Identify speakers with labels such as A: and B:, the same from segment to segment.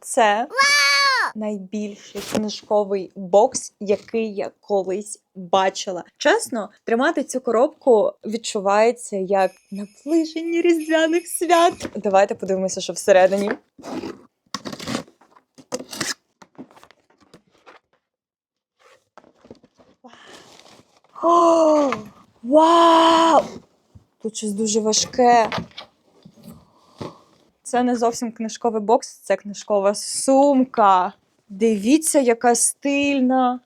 A: Це найбільший книжковий бокс, який я колись бачила. Чесно, тримати цю коробку відчувається як наближення різдвяних свят. Давайте подивимося, що всередині. О, вау! Тут щось дуже важке. Це не зовсім книжковий бокс, це книжкова сумка. Дивіться, яка стильна.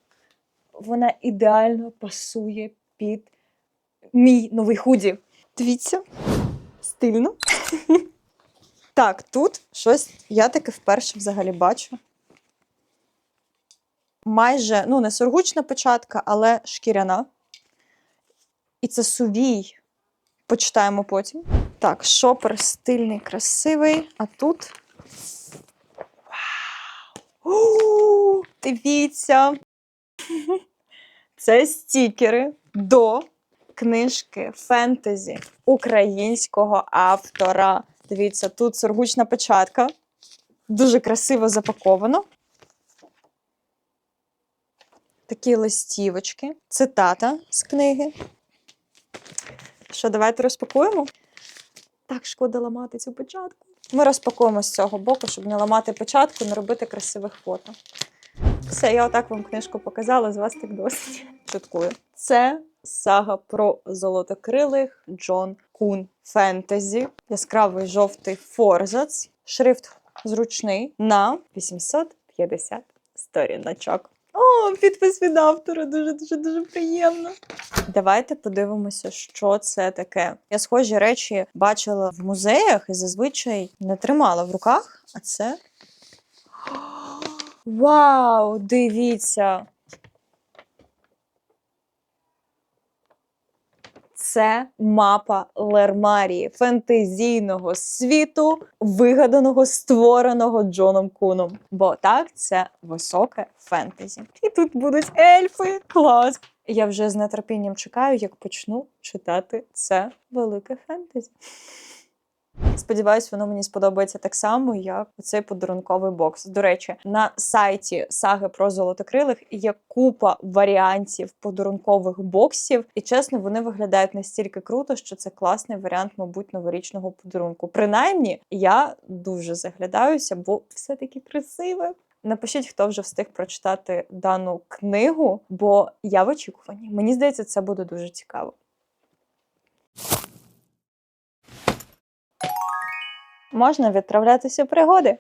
A: Вона ідеально пасує під мій новий худі. Дивіться, стильно. Так, тут щось я таки вперше взагалі бачу. Майже, ну, не сургучна печатка, але шкіряна. І це сувій. Почитаємо потім. Так, шопер стильний, красивий. А тут. Вау! Дивіться. Це стікери до книжки фентезі українського автора. Дивіться, тут сургучна печатка. Дуже красиво запаковано. Такі листівочки, цитата з книги. Що, давайте розпакуємо? Так шкода ламати цю печатку. Ми розпакуємо з цього боку, щоб не ламати печатку, не робити красивих фото. Все, я отак вам книжку показала, з вас так досить. Шуткую. Це сага про золотокрилих Джон Кун фентезі. Яскравий жовтий форзац. Шрифт зручний на 850 сторіночок. О, підпис від автора. Дуже дуже дуже приємно. Давайте подивимося, що це таке. Я схожі речі бачила в музеях і зазвичай не тримала в руках, а це. Вау! Дивіться! Це мапа Лермарії, фентезійного світу, вигаданого, створеного Джоном Куном. Бо так, це високе фентезі. І тут будуть ельфи. Клас! Я вже з нетерпінням чекаю, як почну читати це велике фентезі. Сподіваюсь, воно мені сподобається так само, як цей подарунковий бокс. До речі, на сайті саги про золотокрилих є купа варіантів подарункових боксів, і чесно, вони виглядають настільки круто, що це класний варіант, мабуть, новорічного подарунку. Принаймні, я дуже заглядаюся, бо все таки красиве. Напишіть, хто вже встиг прочитати дану книгу, бо я в очікуванні. Мені здається, це буде дуже цікаво. Можна відправлятися у пригоди.